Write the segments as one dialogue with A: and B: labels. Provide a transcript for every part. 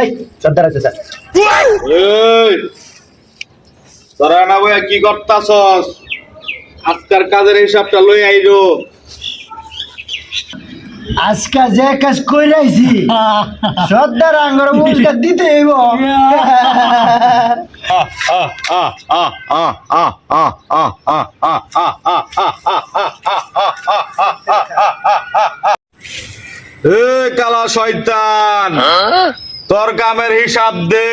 A: এই সর্দার আছে স্যার
B: এই তোরা না বইয়া কি করতাছস? আজকার কাজের হিসাবটা লই আইরো
A: আজকে যে কাজ কইরাইছি সর্দার আঙ্গর মুখটা দিতে হইব।
B: এ কালা শয়তান তোর কামের হিসাব দে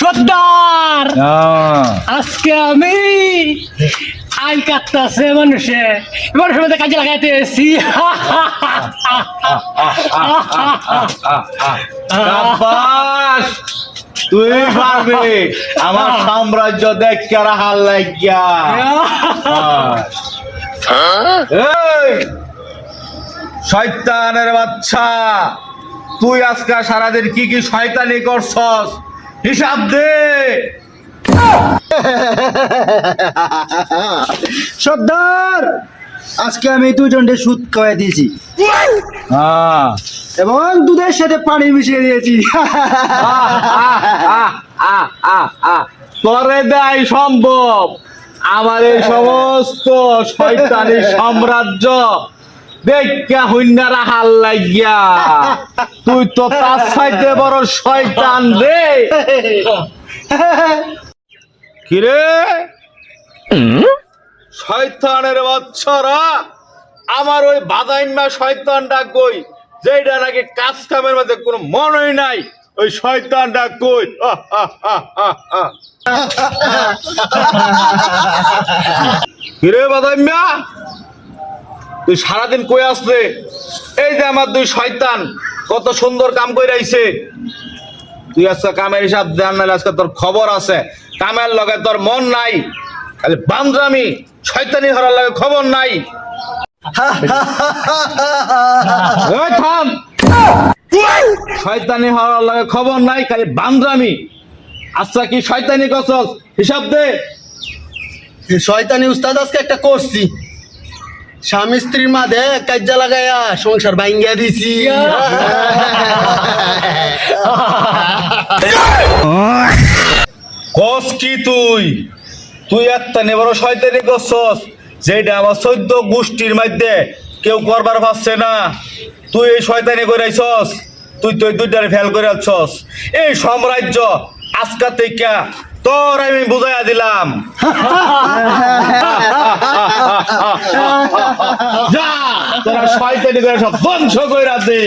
C: সর্দার আজকে আমি আইল কাটতেছে মানুষে মানুষের মধ্যে কাজে লাগাইতে এসেছি
B: তুই পারবি আমার সাম্রাজ্য দেখ কারা হাল লাগিয়া। শয়তানের বাচ্চা তুই আজকে সারাদিন কি কি শয়তানি করছস? হিসাব দে।
A: সর্দার আজকে আমি দুজনকে সুদ খাওয়াই দিয়েছি।
B: হ্যাঁ।
A: এবং দুধের সাথে পানি মিশিয়ে দিয়েছি।
B: করে দেয় সম্ভব। আমার এই সমস্ত শয়তানি সাম্রাজ্য দেখা হইনারা হাল লাগিয়া। তুই তো তার সাইতে বড় শয়তান রে। কিরে? শয়তানের বাচ্চারা আমার ওই বাদাইম্মা শয়তানটা কই? যেটা নাকি কাজ কামের মধ্যে কোনো মনই নাই ওই শয়তানটা কই। কিরে বাদাইম্মা তুই সারাদিন কই আসলে? এই যে আমার দুই শয়তান কত সুন্দর কাম কইরাইছে। তুই আজকে কামের হিসাব দেন নাহলে আজকে তোর খবর আছে। কামের লগে তোর মন নাই খালি বান্দ্রামি শয়তানি হরার লাগে খবর নাই। শয়তানি হওয়ার লাগে খবর নাই খালি বান্দ্রামি। আচ্ছা কি শয়তানি কসস? হিসাব দে।
A: শয়তানি উস্তাদ আজকে একটা করছি। স্বামী স্ত্রীর মাঝে কাজ্জা লাগাইয়া সংসার ভাঙ্গিয়া দিছি।
B: কস কি তুই? তুই একটা নেবর শয়তানি করছস যেটা আমার চোদ্দ গোষ্ঠীর মধ্যে কেউ করবার পারছে না। তুই এই শয়তানি করাইছস তুই তুই দুইটারে ফেল করে আছস এই সাম্রাজ্য আজকা থেকে তোর আমি বুঝাইয়া দিলাম। যা তোরা শয়তানি করে সব বংশ করে দে।